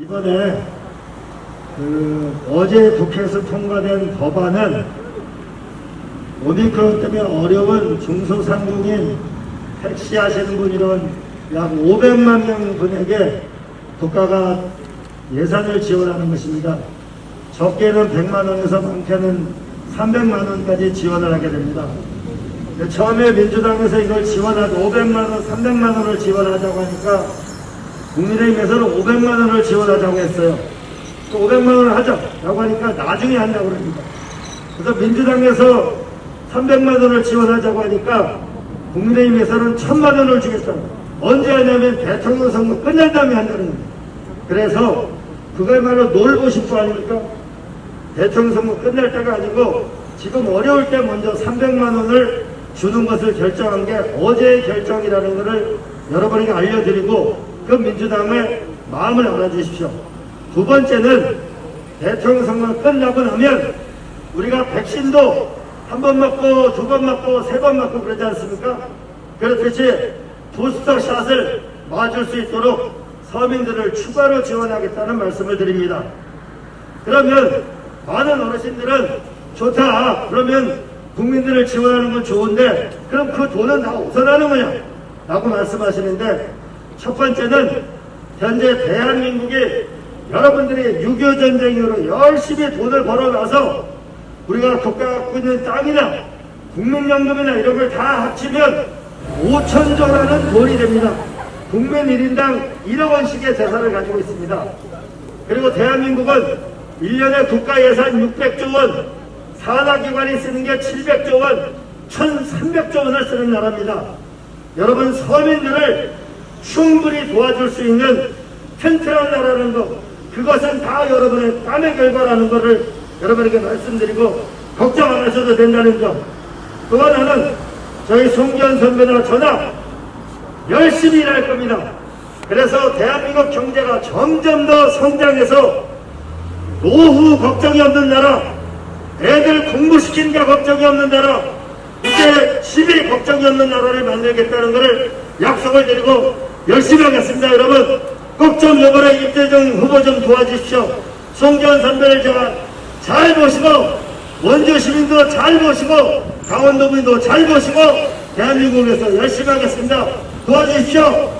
이번에 그 어제 국회에서 통과된 법안은 오미크론 때문에 어려운 중소상공인 택시 하시는 분 이런 약 500만 명 분에게 국가가 예산을 지원하는 것입니다. 적게는 100만 원에서 많게는 300만 원까지 지원을 하게 됩니다. 처음에 민주당에서 이걸 지원하고 500만 원, 300만 원을 지원하자고 하니까 국민의힘에서는 500만 원을 지원하자고 했어요. 또 500만 원을 하자라고 하니까 나중에 한다고 그럽니다. 그래서 민주당에서 300만 원을 지원하자고 하니까 국민의힘에서는 1000만 원을 주겠다. 언제 하냐면 대통령 선거 끝난 다음에 한다는 겁니다. 그래서 그걸말로 놀고 싶어 아닙니까? 대통령 선거 끝날 때가 아니고 지금 어려울 때 먼저 300만 원을 주는 것을 결정한 게 어제의 결정이라는 것을 여러분에게 알려드리고 그 민주당의 마음을 알아주십시오. 두 번째는 대통령 선거 끝나고 나면 우리가 백신도 한 번 맞고 두 번 맞고 세 번 맞고 그러지 않습니까? 그렇듯이 부스터샷을 맞을 수 있도록 서민들을 추가로 지원하겠다는 말씀을 드립니다. 그러면 많은 어르신들은 좋다. 그러면 국민들을 지원하는 건 좋은데 그럼 그 돈은 다 어디서 나는 거냐? 라고 말씀하시는데 첫 번째는 현재 대한민국이 여러분들이 6.25 전쟁으로 열심히 돈을 벌어놔서 우리가 국가가 갖고 있는 땅이나 국민연금이나 이런 걸 다 합치면 5천조라는 돈이 됩니다. 국민 1인당 1억 원씩의 재산을 가지고 있습니다. 그리고 대한민국은 1년에 국가 예산 600조 원, 산하기관이 쓰는 게 700조 원, 1300조 원을 쓰는 나라입니다. 여러분 서민들을 충분히 도와줄 수 있는 튼튼한 나라는 것, 그것은 다 여러분의 땀의 결과라는 것을 여러분에게 말씀드리고 걱정 안 하셔도 된다는 점. 또 하나는 저희 송기현 선배나 저나 열심히 일할 겁니다. 그래서 대한민국 경제가 점점 더 성장해서 노후 걱정이 없는 나라, 애들 공부시키는 게 걱정이 없는 나라, 이제 시비 걱정이 없는 나라를 만들겠다는 것을 약속을 드리고 열심히 하겠습니다. 여러분 꼭 좀 이번에 임대정 후보 좀 도와주십시오. 송기현 선배를 제가 잘 모시고 원주 시민도 잘 모시고 강원도민도 잘 모시고 대한민국에서 열심히 하겠습니다. 도와주십시오.